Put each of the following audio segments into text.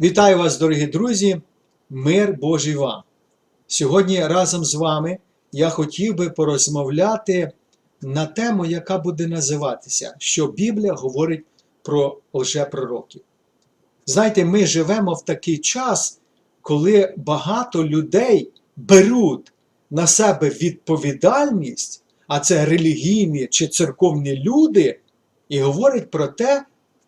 Вітаю вас, дорогі друзі! Мир Божий вам! Сьогодні разом з вами я хотів би порозмовляти на тему, яка буде називатися, що Біблія говорить про лжепророків. Знаєте, ми живемо в такий час, коли багато людей беруть на себе відповідальність, а це релігійні чи церковні люди, і говорять про те,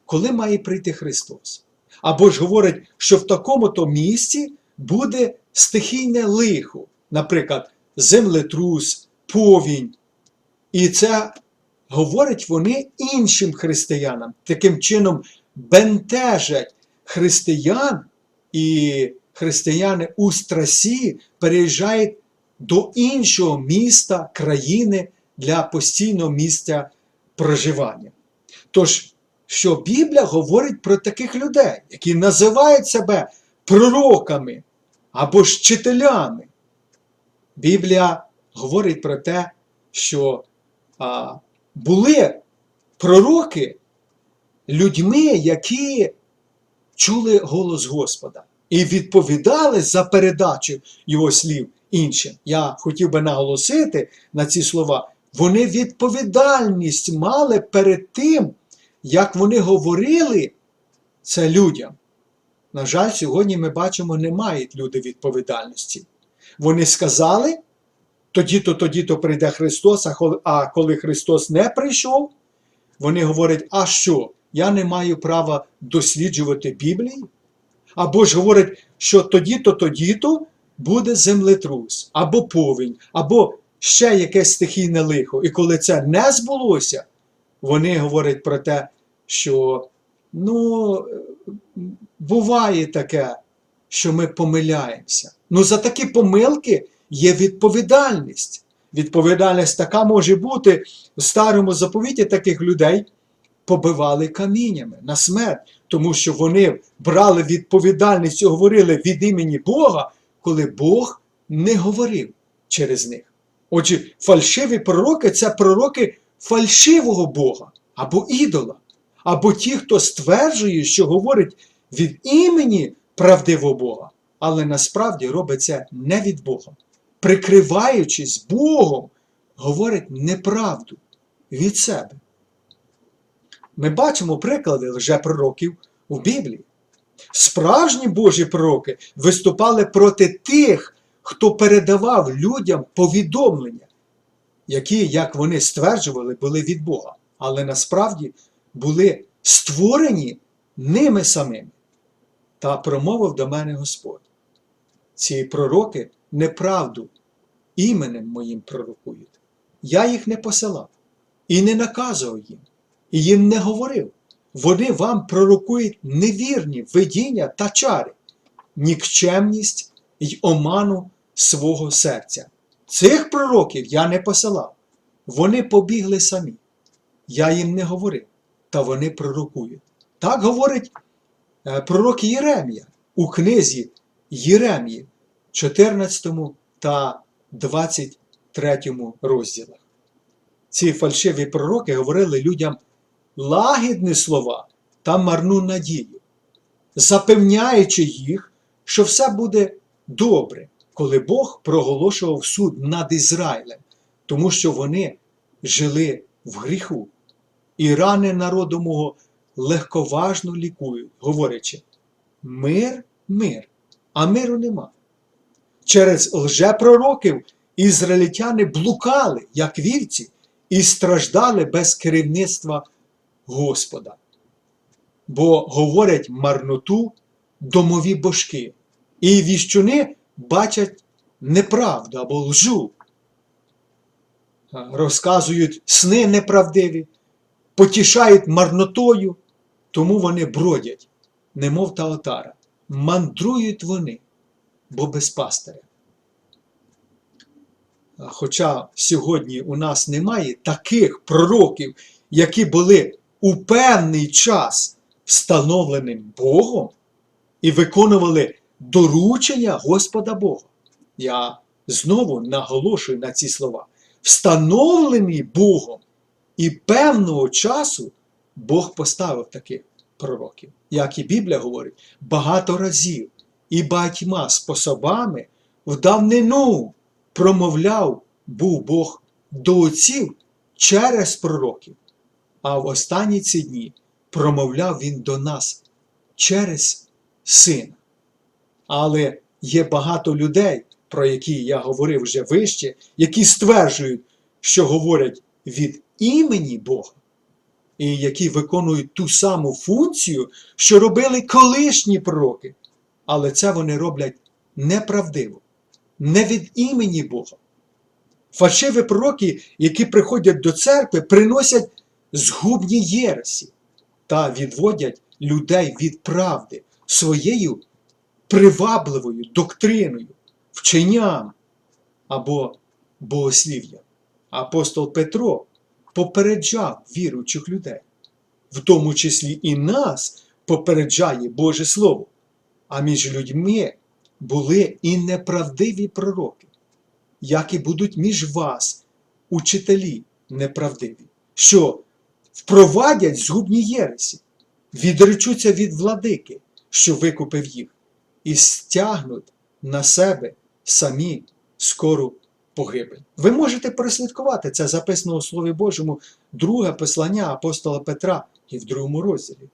коли має прийти Христос. Або ж говорить, що в такому-то місці буде стихійне лихо, наприклад, землетрус, повінь. І це говорять вони іншим християнам. Таким чином бентежать християн, і християни у страсі переїжджають до іншого міста, країни для постійного місця проживання. Тож, що Біблія говорить про таких людей, які називають себе пророками або ж вчителями. Біблія говорить про те, що а, були пророки людьми, які чули голос Господа і відповідали за передачу його слів іншим. Я хотів би наголосити на ці слова. Вони відповідальність мали перед тим, як вони говорили це людям. На жаль, сьогодні ми бачимо, не мають люди відповідальності. Вони сказали, тоді-то, тоді-то прийде Христос, а коли, Христос не прийшов, вони говорять, а що? Я не маю права досліджувати Біблію? Або ж говорять, що тоді-то, тоді-то буде землетрус, або повінь, або ще якесь стихійне лихо. І коли це не збулося, вони говорять про те, що ну, буває таке, що ми помиляємося. Ну за такі помилки є відповідальність. Відповідальність така може бути в старому заповіті таких людей побивали каміннями на смерть, тому що вони брали відповідальність і говорили від імені Бога, коли Бог не говорив через них. Отже, фальшиві пророки це пророки фальшивого Бога або ідола, або ті, хто стверджує, що говорить від імені правдивого Бога, але насправді робить це не від Бога. Прикриваючись Богом, говорить неправду від себе. Ми бачимо приклади лжепророків у Біблії. Справжні Божі пророки виступали проти тих, хто передавав людям повідомлення, які, як вони стверджували, були від Бога, але насправді були створені ними самими. Та промовив до мене Господь. Ці пророки неправду іменем моїм пророкують. Я їх не посилав і не наказував їм, і їм не говорив. Вони вам пророкують невірні видіння та чари, нікчемність й оману свого серця. Цих пророків я не посилав. Вони побігли самі. Я їм не говорив, та вони пророкують. Так говорить е, пророк Єремія у книзі Єремії, 14 та 23 розділах. Ці фальшиві пророки говорили людям лагідні слова та марну надію, запевняючи їх, що все буде добре, коли Бог проголошував суд над Ізраїлем, тому що вони жили в гріху, і рани народу мого легковажно лікують, говорячи: мир, мир, а миру нема. Через лжепророків ізраїльтяни блукали, як вівці, і страждали без керівництва Господа. Бо говорять марноту домові божки, і віщуни бачать неправду або лжу, розказують сни неправдиві, потішають марнотою, тому вони бродять, немов та отара, мандрують вони, бо без пастиря. Хоча сьогодні у нас немає таких пророків, які були у певний час встановленим Богом і виконували доручення Господа Бога. Я знову наголошую на ці слова. Встановлені Богом і певного часу Бог поставив таких. пророків. Як і Біблія говорить, багато разів і багатьма способами в давнину промовляв був Бог до отців через пророків, а в останні ці дні промовляв Він до нас через Сина. Але є багато людей, про які я говорив вже вище, які стверджують, що говорять від імені Бога, і які виконують ту саму функцію, що робили колишні пророки. Але це вони роблять неправдиво, не від імені Бога. Фальшиві пророки, які приходять до церкви, приносять згубні єресі та відводять людей від правди своєю привабливою доктриною, вченням або богослів'ям. Апостол Петро попереджав віруючих людей, в тому числі і нас попереджає Боже Слово. А між людьми були і неправдиві пророки, як і будуть між вас учителі неправдиві, що впровадять згубні єресі, відречуться від владики, що викупив їх, і стягнуть на себе самі скору погибель. Ви можете переслідкувати це записано у Слові Божому, друге послання апостола Петра і в другому розділі.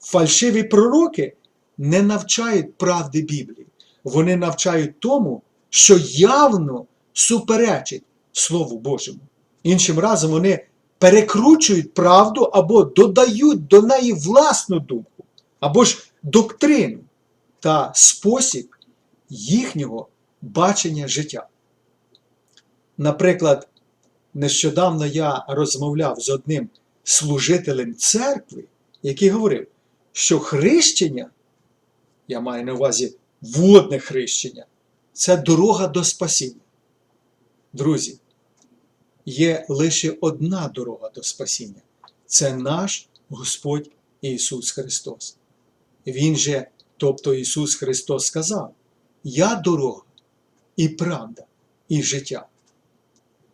Фальшиві пророки не навчають правди Біблії. Вони навчають тому, що явно суперечить Слову Божому. Іншим разом вони перекручують правду або додають до неї власну думку, або ж доктрину та спосіб їхнього бачення життя. Наприклад, нещодавно я розмовляв з одним служителем церкви, який говорив, що хрещення, я маю на увазі водне хрещення, це дорога до спасіння. Друзі, є лише одна дорога до спасіння це наш Господь Ісус Христос. Він же, тобто Ісус Христос сказав: Я дорога і правда, і життя.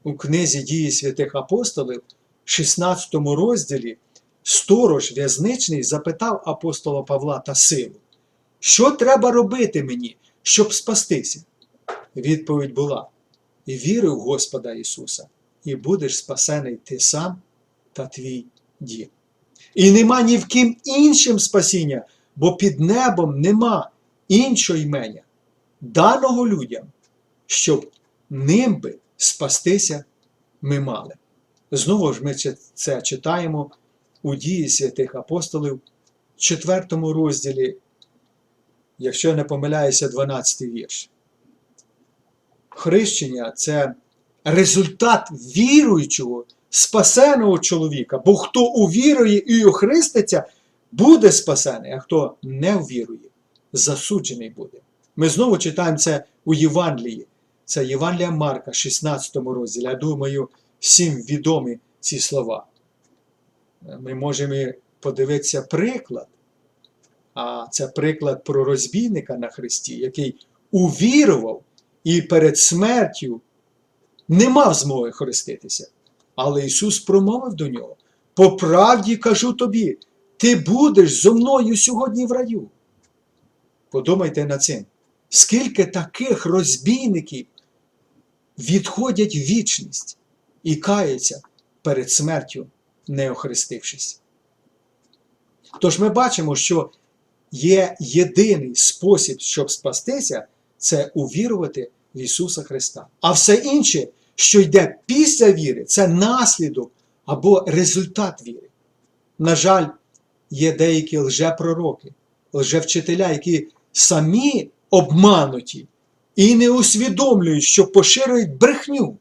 У книзі дії святих апостолів, 16 розділі, сторож в'язничний запитав апостола Павла та силу, що треба робити мені, щоб спастися? Відповідь була: Віри в Господа Ісуса, і будеш спасений ти сам та твій дім. І нема ні в ким іншим спасіння, бо під небом нема іншого імення, даного людям, щоб ним би спастися ми мали. Знову ж ми це читаємо у дії святих апостолів, 4 розділі, якщо я не помиляюся, 12 вірш. Хрещення це результат віруючого, спасеного чоловіка, бо хто увірує і охриститься, буде спасений, а хто не ввірує, засуджений буде. Ми знову читаємо це у Євангелії. Це Євангелія Марка, 16 розділі. Я думаю, всім відомі ці слова. Ми можемо подивитися приклад, а це приклад про розбійника на Христі, який увірував і перед смертю не мав змоги хреститися. Але Ісус промовив до нього: по правді кажу тобі, ти будеш зо мною сьогодні в раю. Подумайте над цим, скільки таких розбійників відходять в вічність і каються перед смертю, не охрестившись. Тож ми бачимо, що є єдиний спосіб, щоб спастися, це увірувати в Ісуса Христа. А все інше, що йде після віри, це наслідок або результат віри. На жаль, є деякі лжепророки, лжевчителя, які самі обмануті і не усвідомлюють, що поширюють брехню.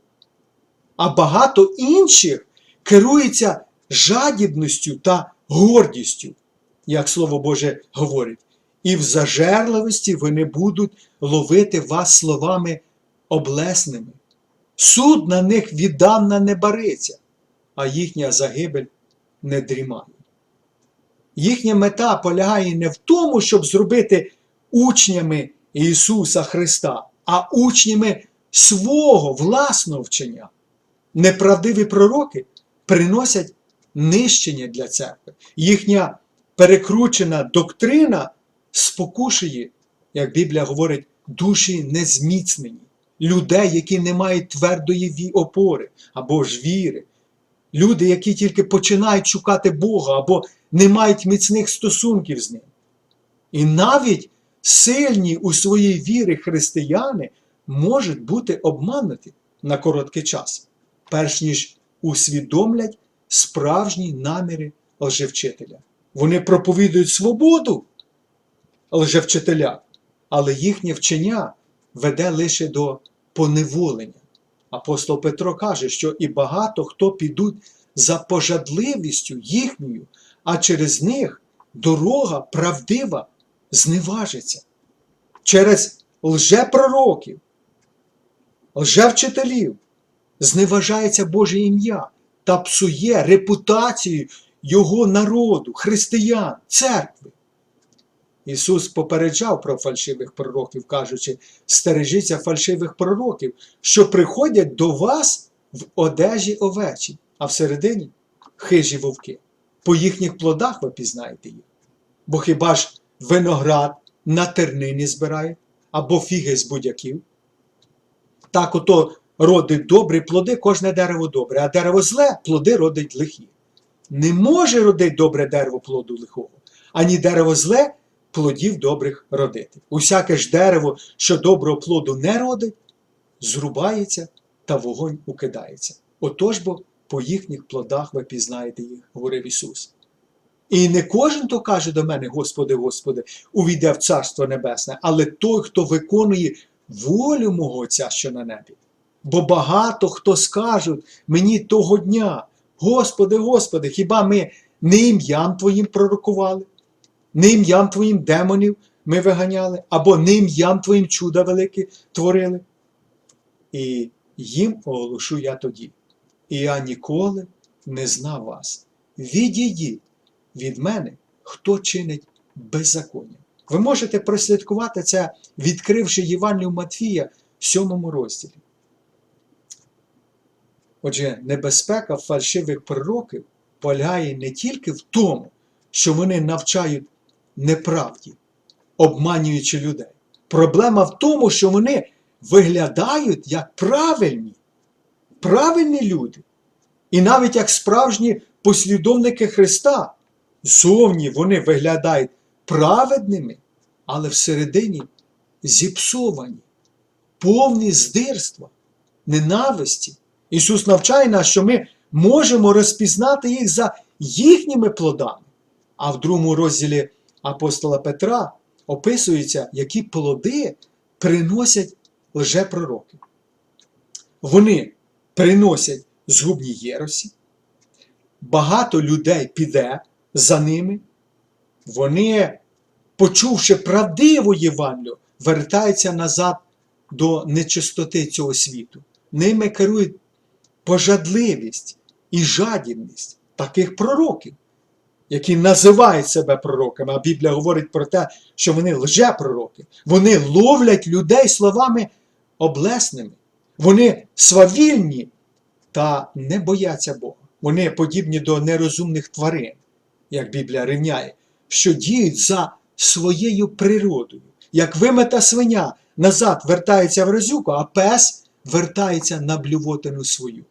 А багато інших керуються жадібністю та гордістю, як Слово Боже говорить. І в зажерливості вони будуть ловити вас словами облесними. Суд на них віддавна не бариться, а їхня загибель не дрімає. Їхня мета полягає не в тому, щоб зробити учнями Ісуса Христа, а учнями свого власного вчення. Неправдиві пророки приносять нищення для церкви. Їхня перекручена доктрина спокушує, як Біблія говорить, душі незміцнені, людей, які не мають твердої опори або ж віри. Люди, які тільки починають шукати Бога або не мають міцних стосунків з ним. І навіть сильні у своїй вірі християни можуть бути обмануті на короткий час, перш ніж усвідомлять справжні наміри лжевчителя. Вони проповідують свободу лжевчителя, але їхнє вчення веде лише до поневолення. Апостол Петро каже, що і багато хто підуть за пожадливістю їхньою, а через них дорога правдива зневажиться. Через лжепророків, лжевчителів зневажається Боже ім'я та псує репутацію Його народу, християн, церкви. Ісус попереджав про фальшивих пророків, кажучи, стережіться фальшивих пророків, що приходять до вас в одежі овечі, а всередині хижі вовки. По їхніх плодах ви пізнаєте їх. Бо хіба ж виноград на тернині збирає, або фіги з будяків? Так ото родить добрі плоди, кожне дерево добре, а дерево зле плоди родить лихі. Не може родити добре дерево плоду лихого, ані дерево зле плодів добрих родити. Усяке ж дерево, що доброго плоду не родить, зрубається та вогонь укидається. Отож бо по їхніх плодах ви пізнаєте їх, говорив Ісус. І не кожен, хто каже до мене, Господи, Господи, увійде в Царство Небесне, але той, хто виконує волю мого Отця, що на небі. Бо багато хто скажуть мені того дня, Господи, Господи, хіба ми не ім'ям Твоїм пророкували, не ім'ям Твоїм демонів ми виганяли, або не ім'ям Твоїм чуда велике творили? І їм оголошу я тоді. І я ніколи не знав вас. Відійдіть від мене, хто чинить беззаконня. Ви можете прослідкувати це, відкривши Євангелію Матфія в сьомому розділі. Отже, небезпека фальшивих пророків полягає не тільки в тому, що вони навчають неправді, обманюючи людей. Проблема в тому, що вони виглядають як правильні, правильні люди. І навіть як справжні послідовники Христа, зовні вони виглядають праведними, але всередині зіпсовані, повні здирства, ненависті. Ісус навчає нас, що ми можемо розпізнати їх за їхніми плодами. А в другому розділі апостола Петра описується, які плоди приносять лжепророки. Вони приносять згубні єросі, багато людей піде за ними, вони, почувши правдиву Євангелію, вертаються назад до нечистоти цього світу. Ними керують пожадливість і жадібність таких пророків, які називають себе пророками, а Біблія говорить про те, що вони лжепророки. Вони ловлять людей словами облесними. Вони свавільні та не бояться Бога. Вони подібні до нерозумних тварин, як Біблія рівняє, що діють за своєю природою. Як вимета свиня назад вертається в розюку, а пес вертається на блювотину свою.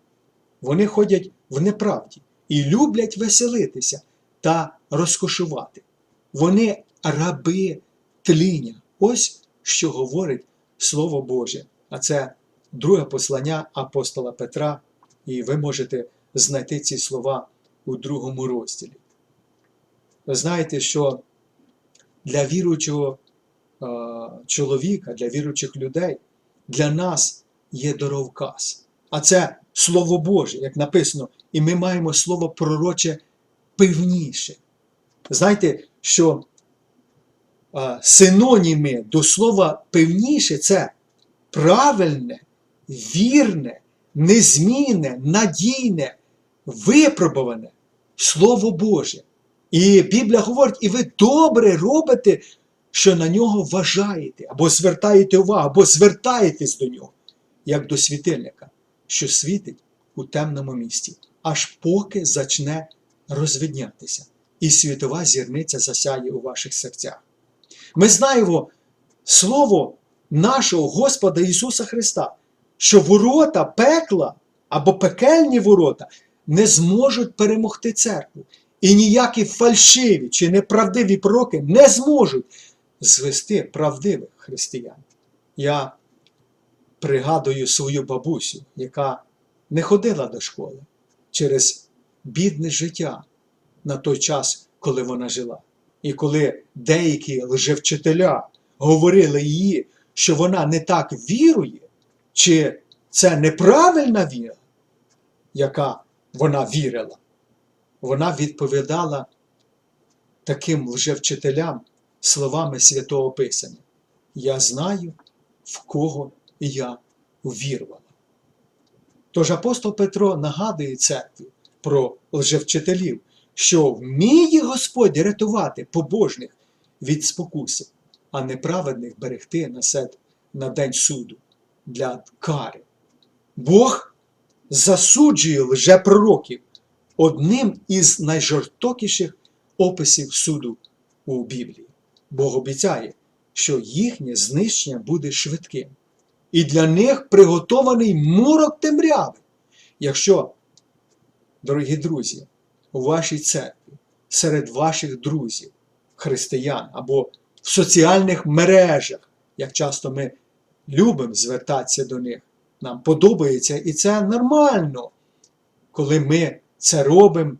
Вони ходять в неправді і люблять веселитися та розкошувати. Вони раби тління. Ось що говорить Слово Боже. А це друге послання апостола Петра, і ви можете знайти ці слова у другому розділі. Ви знаєте, що для віруючого е, чоловіка, для віруючих людей, для нас є дороговказ. А це Слово Боже, як написано, і ми маємо слово пророче певніше. Знаєте, що е, синоніми до слова певніше це правильне, вірне, незмінне, надійне, випробуване Слово Боже. І Біблія говорить, і ви добре робите, що на нього вважаєте, або звертаєте увагу, або звертаєтесь до нього, як до світильника, що світить у темному місці, аж поки зачне розвиднятися. і світова зірниця засяє у ваших серцях. Ми знаємо Слово нашого Господа Ісуса Христа, що ворота пекла або пекельні ворота не зможуть перемогти церкву. І ніякі фальшиві чи неправдиві пророки не зможуть звести правдивих християн. Я пригадую свою бабусю, яка не ходила до школи через бідне життя на той час, коли вона жила. І коли деякі лжевчителя говорили їй, що вона не так вірує, чи це неправильна віра, яка вона вірила, вона відповідала таким лжевчителям словами Святого Писання. Я знаю, в кого я увірувала. Тож апостол Петро нагадує церкві про лжевчителів, що вміє Господь рятувати побожних від спокуси, а неправедних берегти на день суду для кари. Бог засуджує лжепророків одним із найжорстокіших описів суду у Біблії. Бог обіцяє, що їхнє знищення буде швидким. І для них приготований морок темряви. Якщо, дорогі друзі, у вашій церкві, серед ваших друзів, християн або в соціальних мережах, як часто ми любимо звертатися до них, нам подобається, і це нормально, коли ми це робимо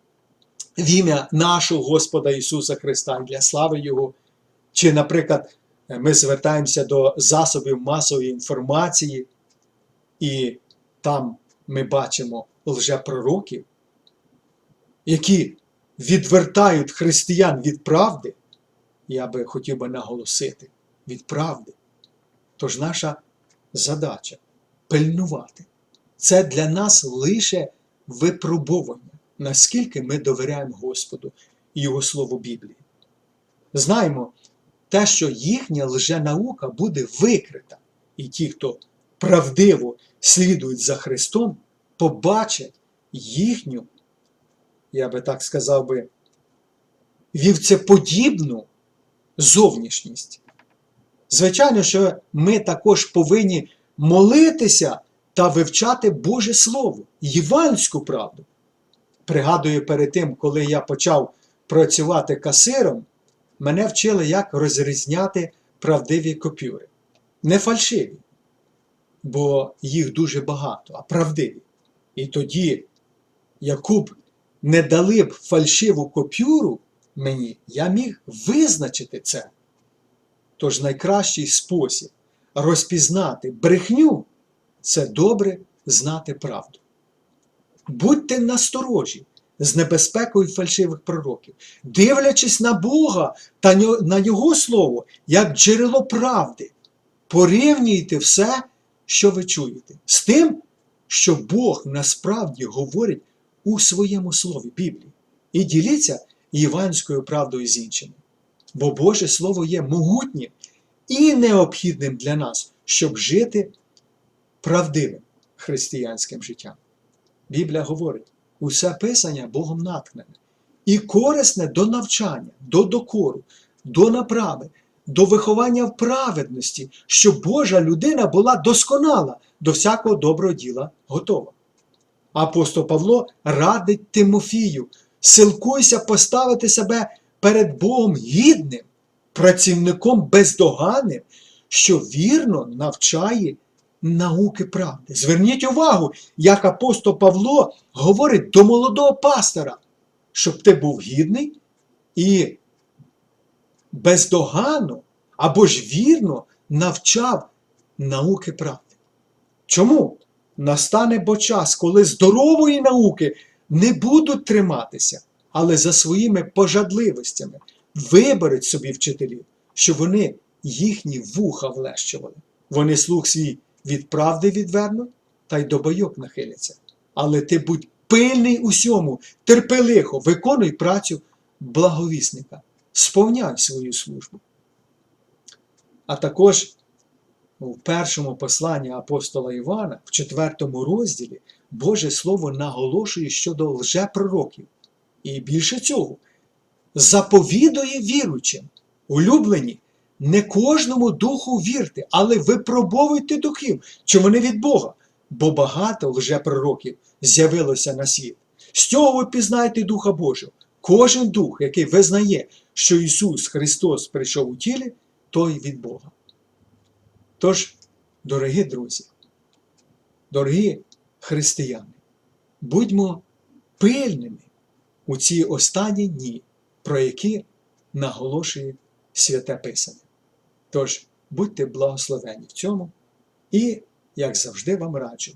в ім'я нашого Господа Ісуса Христа для слави Його. Чи, наприклад, ми звертаємося до засобів масової інформації, і там ми бачимо лжепророків, які відвертають християн від правди, я би хотів би наголосити, від правди. Тож наша задача пильнувати. Це для нас лише випробування, наскільки ми довіряємо Господу і Його Слову Біблії. Знаємо, те, що їхня лженаука буде викрита, і ті, хто правдиво слідують за Христом, побачать їхню, я би так сказав би, вівцеподібну зовнішність. Звичайно, що ми також повинні молитися та вивчати Боже Слово, євангельську правду. Пригадую перед тим, коли я почав працювати касиром, мене вчили, як розрізняти правдиві купюри. Не фальшиві, бо їх дуже багато, а правдиві. І тоді, яку б не дали б фальшиву купюру мені, я міг визначити це. Тож найкращий спосіб розпізнати брехню це добре знати правду. Будьте насторожі з небезпекою фальшивих пророків, дивлячись на Бога та на Його Слово як джерело правди, порівнюйте все, що ви чуєте, з тим, що Бог насправді говорить у своєму слові Біблії. І діліться євангельською правдою з іншими. Бо Боже Слово є могутнім і необхідним для нас, щоб жити правдивим християнським життям. Біблія говорить, усе писання Богом наткнене і корисне до навчання, до докору, до направи, до виховання в праведності, щоб Божа людина була досконала до всякого доброго діла готова. Апостол Павло радить Тимофію, силкуйся поставити себе перед Богом гідним, працівником бездоганним, що вірно навчає науки правди. Зверніть увагу, як апостол Павло говорить до молодого пастора, щоб ти був гідний і бездоганно або ж вірно навчав науки правди. Чому? Настане бо час, коли здорової науки не будуть триматися, але за своїми пожадливостями виберуть собі вчителів, щоб вони їхні вуха влещували. Вони слух свій від правди відвернуть та й до бойок нахиляться. Але ти будь пильний усьому, терпи лихо, виконуй працю благовісника, сповняй свою службу. А також в першому посланні апостола Івана, в четвертому розділі, Боже Слово наголошує щодо лжепророків. І більше цього, заповідує віручим. Улюблені, не кожному духу вірте, але випробовуйте духів, чи вони від Бога, бо багато лжепророків з'явилося на світ. З цього ви пізнаєте Духа Божого. Кожен дух, який визнає, що Ісус Христос прийшов у тілі, той від Бога. Тож, дорогі друзі, дорогі християни, будьмо пильними у ці останні дні, про які наголошує Святе Писання. Тож, будьте благословені в цьому і, як завжди, вам раджу,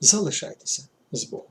залишайтеся з Богом.